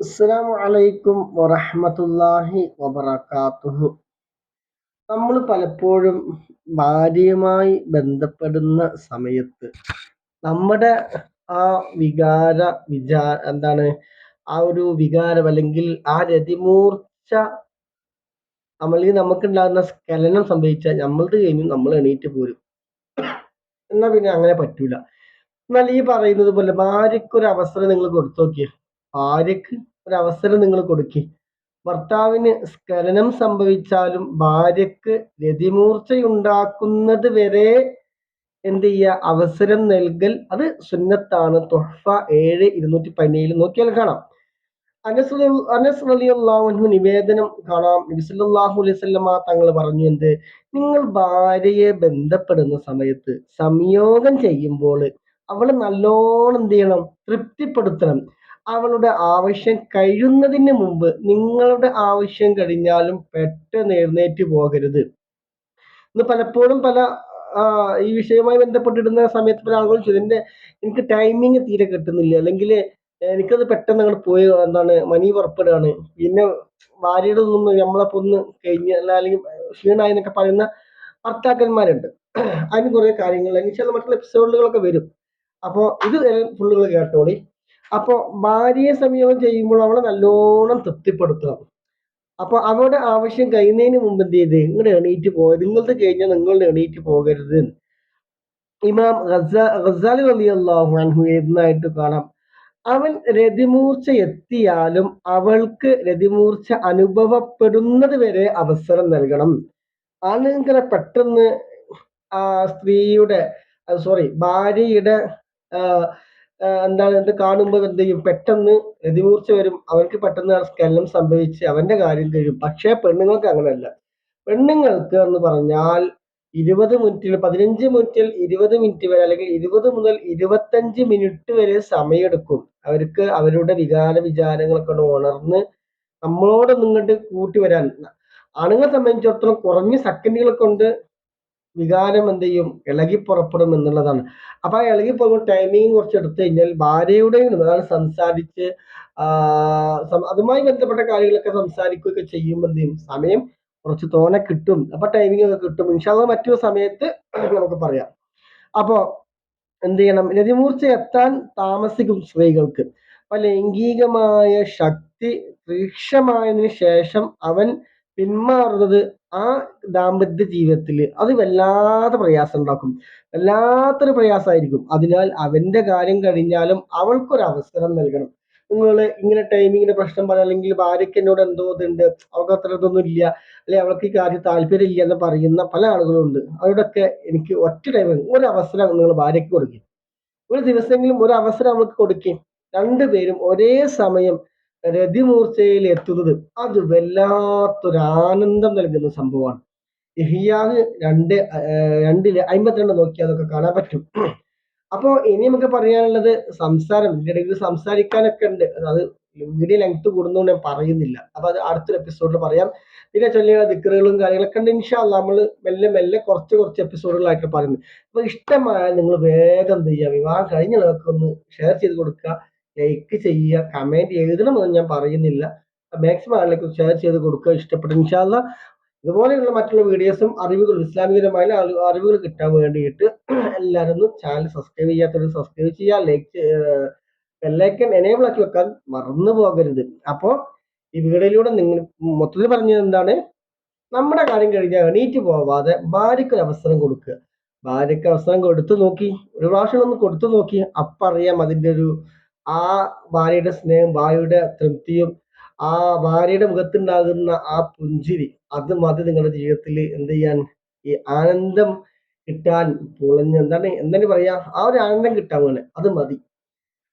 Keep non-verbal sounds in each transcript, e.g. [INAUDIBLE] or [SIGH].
അസ്സലാമു അലൈക്കും വറഹ്മത്തുള്ളാഹി വബറകാതുഹു. നമ്മൾ പലപ്പോഴും ഭാര്യയുമായി ബന്ധപ്പെടുന്ന സമയത്ത് നമ്മുടെ ആ വികാര വിചാ എന്താണ് ആ ഒരു വികാരം അല്ലെങ്കിൽ ആ രതിമൂർച്ച നമ്മളിൽ നമുക്കുണ്ടാകുന്ന സ്കലനം സംഭവിച്ചാൽ നമ്മളത് കഴിഞ്ഞു നമ്മൾ എണീറ്റ് പോരും. എന്നാ പിന്നെ അങ്ങനെ പറ്റൂല. എന്നാൽ ഈ പറയുന്നത് പോലെ ഭാര്യക്കൊരു അവസരം നിങ്ങൾ കൊടുത്തു നോക്കിയേ. ഭാര്യയ്ക്ക് ഒരു അവസരം നിങ്ങൾ കൊടുക്കി. ഭർത്താവിന് സ്ഖലനം സംഭവിച്ചാലും ഭാര്യക്ക് രതിമൂർച്ചയുണ്ടാക്കുന്നത് വരെ എന്ത് ചെയ്യുക അവസരം നൽകൽ. അത് സുന്നത്താണ്. തൊഹഫ ഏഴ് ഇരുന്നൂറ്റി പതിനേഴിൽ നോക്കിയാൽ കാണാം. അനസ് അനസ് നിവേദനം കാണാം. നബി സല്ലല്ലാഹു അലൈഹി വസല്ലമ തങ്ങൾ പറഞ്ഞു എന്ത്? നിങ്ങൾ ഭാര്യയെ ബന്ധപ്പെടുന്ന സമയത്ത് സംയോഗം ചെയ്യുമ്പോൾ അവളെ നല്ലോണം എന്ത് ചെയ്യണം? തൃപ്തിപ്പെടുത്തണം. അവളുടെ ആവശ്യം കഴിയുന്നതിന് മുമ്പ് നിങ്ങളുടെ ആവശ്യം കഴിഞ്ഞാലും പെട്ടെന്ന് എഴുന്നേറ്റ് പോകരുത്. ഇന്ന് പലപ്പോഴും പല ഈ വിഷയവുമായി ബന്ധപ്പെട്ടിടുന്ന സമയത്ത് പല ആളുകൾ ചോദിച്ചു എനിക്ക് ടൈമിങ് തീരെ കിട്ടുന്നില്ല. അല്ലെങ്കിൽ എനിക്കത് പെട്ടെന്ന് അങ്ങോട്ട് പോയി എന്താണ് മണി പുറപ്പെടുകയാണ്. പിന്നെ ഭാര്യയുടെ നിന്ന് നമ്മളെ ഒന്ന് കഴിഞ്ഞ അല്ലെങ്കിൽ ക്ഷീണായി എന്നൊക്കെ പറയുന്ന ഭർത്താക്കന്മാരുണ്ട്. അതിന് കുറേ കാര്യങ്ങൾ മറ്റുള്ള എപ്പിസോഡുകളൊക്കെ വരും. അപ്പോൾ ഇത് ഫുള്ളുകൾ കേട്ടോളി. അപ്പോൾ ഭാര്യയെ സംയോഗം ചെയ്യുമ്പോൾ അവളെ നല്ലോണം തൃപ്തിപ്പെടുത്തണം. അപ്പോൾ അവരുടെ ആവശ്യം കഴിയുന്നതിന് മുമ്പ് എന്ത് ചെയ്ത്? നിങ്ങളുടെ എണീറ്റ് പോയത് നിങ്ങളത് കഴിഞ്ഞാൽ നിങ്ങളുടെ എണീറ്റ് പോകരുത്. ഇമാം ഗസാലി അള്ളാഹു അൻഹു എഴുതുന്നതായിട്ട് കാണാം. അവൻ രതിമൂർച്ച എത്തിയാലും അവൾക്ക് രതിമൂർച്ച അനുഭവപ്പെടുന്നത് വരെ അവസരം നൽകണം. ആണിങ്ങനെ പെട്ടെന്ന് ആ സ്ത്രീയുടെ സോറി ഭാര്യയുടെ എന്താണ് ഇത് കാണുമ്പോൾ എന്ത് ചെയ്യും? പെട്ടെന്ന് രതിമൂർച്ച വരും. അവർക്ക് പെട്ടെന്ന് സ്കലനം സംഭവിച്ച് അവന്റെ കാര്യം കഴിയും. പക്ഷേ പെണ്ണുങ്ങൾക്ക് അങ്ങനെയല്ല. പെണ്ണുങ്ങൾക്ക് എന്ന് പറഞ്ഞാൽ ഇരുപത് മിനിറ്റിൽ പതിനഞ്ച് മിനിറ്റിൽ ഇരുപത് മിനിറ്റ് വരെ അല്ലെങ്കിൽ ഇരുപത് മുതൽ ഇരുപത്തഞ്ച് മിനിറ്റ് വരെ സമയമെടുക്കും. അവർക്ക് അവരുടെ വികാര വിചാരങ്ങളൊക്കെ ഉണർന്ന് നമ്മളോട് നിങ്ങോട്ട് കൂട്ടി വരാൻ. ആണുങ്ങളെ സംബന്ധിച്ചിടത്തോളം കുറഞ്ഞ സെക്കൻഡുകൾ കൊണ്ട് വികാരം എന്ത് ചെയ്യും ഇളകി പുറപ്പെടും എന്നുള്ളതാണ്. അപ്പൊ ആ ഇളകി പോകുമ്പോൾ ടൈമിങ് കുറച്ച് എടുത്തു കഴിഞ്ഞാൽ ഭാര്യയുടെയും അതാണ് സംസാരിച്ച് അതുമായി ബന്ധപ്പെട്ട കാര്യങ്ങളൊക്കെ സംസാരിക്കുകയൊക്കെ ചെയ്യുമ്പോൾ എന്ത് ചെയ്യും? സമയം കുറച്ച് തോനെ കിട്ടും. അപ്പൊ ടൈമിംഗ് ഒക്കെ കിട്ടും. ഇൻഷാല്ല മറ്റൊരു സമയത്ത് നമുക്ക് പറയാം. അപ്പോ എന്ത് ചെയ്യണം? രതിമൂർച്ച എത്താൻ താമസിക്കും സ്ത്രീകൾക്ക്. അപ്പൊ ലൈംഗികമായ ശക്തി തീക്ഷമായതിനു ശേഷം അവൻ പിന്മാറുന്നത് ആ ദാമ്പത്യ ജീവിതത്തിൽ അത് വല്ലാത്ത പ്രയാസം ഉണ്ടാക്കും വല്ലാത്തൊരു പ്രയാസമായിരിക്കും. അതിനാൽ അവന്റെ കാര്യം കഴിഞ്ഞാലും അവൾക്കൊരു അവസരം നൽകണം. നിങ്ങൾ ഇങ്ങനെ ടൈമിങ്ങിന്റെ പ്രശ്നം പറയാം അല്ലെങ്കിൽ ഭാര്യയ്ക്ക് എന്നോട് എന്തോ ഇതുണ്ട് അവൾക്ക് അത്ര ഇതൊന്നും ഇല്ല അല്ലെ അവൾക്ക് ഈ കാര്യം താല്പര്യം ഇല്ല എന്ന് പറയുന്ന പല ആളുകളുണ്ട്. അവരോടൊക്കെ എനിക്ക് ഒറ്റ ടൈം ഒരു അവസരം നിങ്ങൾ ഭാര്യയ്ക്ക് കൊടുക്കും. ഒരു ദിവസമെങ്കിലും ഒരു അവസരം അവൾക്ക് കൊടുക്കും. രണ്ടുപേരും ഒരേ സമയം രതിമൂർച്ചയിൽ എത്തുന്നത് അത് വല്ലാത്തൊരു ആനന്ദം നൽകുന്ന സംഭവമാണ്. ഇഹിയാഹ് രണ്ട് രണ്ടിൽ അമ്പത്തിരണ്ട് നോക്കിയാൽ അതൊക്കെ കാണാൻ പറ്റും. അപ്പോൾ ഇനി നമുക്ക് പറയാനുള്ളത് സംസാരം ഇതിന്റെ ഇടയിൽ സംസാരിക്കാനൊക്കെ ഉണ്ട്. അത് വീഡിയോ ലെങ്ത് കൂടുന്നതുകൊണ്ട് ഞാൻ പറയുന്നില്ല. അപ്പൊ അത് അടുത്തൊരു എപ്പിസോഡിൽ പറയാം. പിന്നെ ചൊല്ലിയുള്ള ദിക്കറുകളും കാര്യങ്ങളൊക്കെ ഉണ്ട്. ഇൻഷാല്ല നമ്മൾ മെല്ലെ മെല്ലെ കുറച്ച് കുറച്ച് എപ്പിസോഡുകളായിട്ട് പറയുന്നത് അപ്പൊ ഇഷ്ടമായ നിങ്ങൾ വേഗം എന്ത് ചെയ്യുക വിവാഹം കഴിഞ്ഞ ഒന്ന് ഷെയർ ചെയ്ത് കൊടുക്കുക. ലൈക്ക് ചെയ്യുക കമന്റ് എഴുതണമെന്ന് ഞാൻ പറയുന്നില്ല. മാക്സിമം ആളുകൾക്ക് ഷെയർ ചെയ്ത് കൊടുക്കുക ഇഷ്ടപ്പെട്ടു ഇൻഷാല്ല ഇതുപോലെയുള്ള മറ്റുള്ള വീഡിയോസും അറിവുകളും ഇസ്ലാമികരമായ അറിവുകൾ കിട്ടാൻ വേണ്ടിയിട്ട് എല്ലാവരും ഒന്ന് ചാനൽ സബ്സ്ക്രൈബ് ചെയ്യാത്തവർ സബ്സ്ക്രൈബ് ചെയ്യുക. ലൈക്ക് ബെല്ലൈക്കൻ എനേബിൾ ആക്കി വെക്കാൻ മറന്നു പോകരുത്. അപ്പോൾ ഈ വീഡിയോയിലൂടെ നിങ്ങൾ മൊത്തത്തിൽ പറഞ്ഞത് എന്താണ്? നമ്മുടെ കാര്യം കഴിഞ്ഞാൽ എണീറ്റ് പോവാതെ ഭാര്യയ്ക്ക് ഒരു അവസരം കൊടുക്കുക. ഭാര്യയ്ക്ക് അവസരം കൊടുത്തു നോക്കി. ഒരു പ്രാവശ്യം ഒന്ന് കൊടുത്തു നോക്കി. അപ്പറിയാം അതിന്റെ ഒരു ആ ഭാര്യയുടെ സ്നേഹം ഭാര്യയുടെ തൃപ്തിയും ആ ഭാര്യയുടെ മുഖത്തുണ്ടാകുന്ന ആ പുഞ്ചിരി അത് മതി നിങ്ങളുടെ ജീവിതത്തിൽ എന്ത് ചെയ്യാൻ ഈ ആനന്ദം കിട്ടാൻ പൊളഞ്ഞ് എന്താണ് എന്താണ് പറയാ ആ ഒരു ആനന്ദം കിട്ടാൻ വേണം അത് മതി.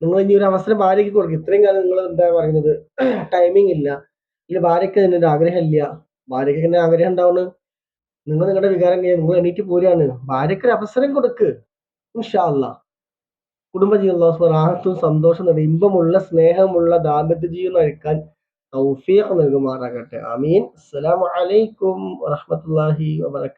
നിങ്ങൾ ഇനി ഒരു അവസരം ഭാര്യയ്ക്ക് കൊടുക്കും. ഇത്രയും കാലം നിങ്ങൾ എന്താ പറയുന്നത് [CLEARS THROAT] ടൈമിംഗ് ഇല്ല. ഇല്ല ഭാര്യയ്ക്ക് തന്നെ ഒരു ആഗ്രഹം ഇല്ല. ഭാര്യയ്ക്ക് ഇങ്ങനെ ആഗ്രഹം ഉണ്ടാവുന്നു? നിങ്ങൾ നിങ്ങളുടെ വികാരം നിങ്ങൾ എണീറ്റ് പോരാണ് ഭാര്യയ്ക്ക് ഒരു അവസരം കൊടുക്ക്. ഇൻഷാ കുടുംബജീവിതം റാഹത്തും സന്തോഷം ഇമ്പമുള്ള സ്നേഹമുള്ള ദാമ്പത്യ ജീവിതം നയിക്കാൻ തൗഫീഖ് നൽകുമാറാകട്ടെ. അമീൻ അസ്സലാമു അലൈക്കും വറഹ്മത്തുള്ളാഹി വബറകാതുഹു